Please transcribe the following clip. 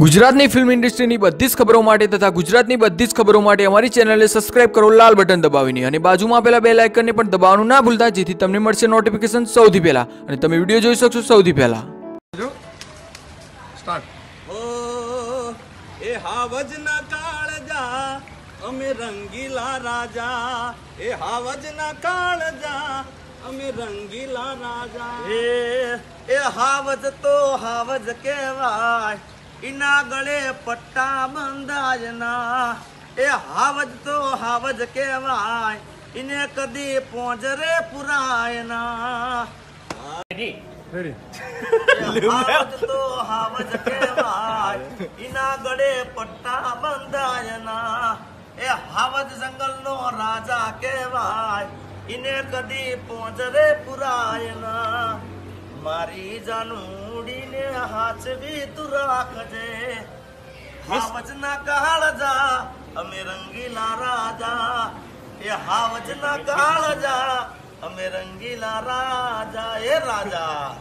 ગુજરાતની ફિલ્મ ઇન્ડસ્ટ્રીની બધી જ ખબરો માટે તથા ગુજરાતની બધી જ ખબરો માટે અમારી ચેનલને સબસ્ક્રાઇબ કરો લાલ બટન દબાવીને અને બાજુમાં આપેલા બે લાઇકનને પણ દબાવવાનું ના ભૂલતા જેથી તમને મળશે નોટિફિકેશન સૌથી પહેલા. અને તમે વીડિયો જોઈ શકશો સૌથી પહેલા. એ હાવજના કાળજા અમે રંગીલા રાજા. એ હાવજના કાળજા અમે રંગીલા રાજા. એ એ હાવજ તો હાવજ કહેવાય. ઈના ગળે પટ્ટા બંધાયના એ હાવજ તો હાવજ કહેવાય ઈને કદી પોંજરે પુરાય ના હાવજ તો હાવજ કહેવાય ઈના ગળે પટ્ટા બંધાયના એ હાવજ જંગલનો રાજા કહેવાય ઈને કદી પોંજરે પુરાય ના મારી જાનુડીને હાચવી તું રાખજે હાવજના કાળજા અમે રંગીલા રાજા એ હાવજના કાળજા અમે રંગીલા રાજા એ રાજા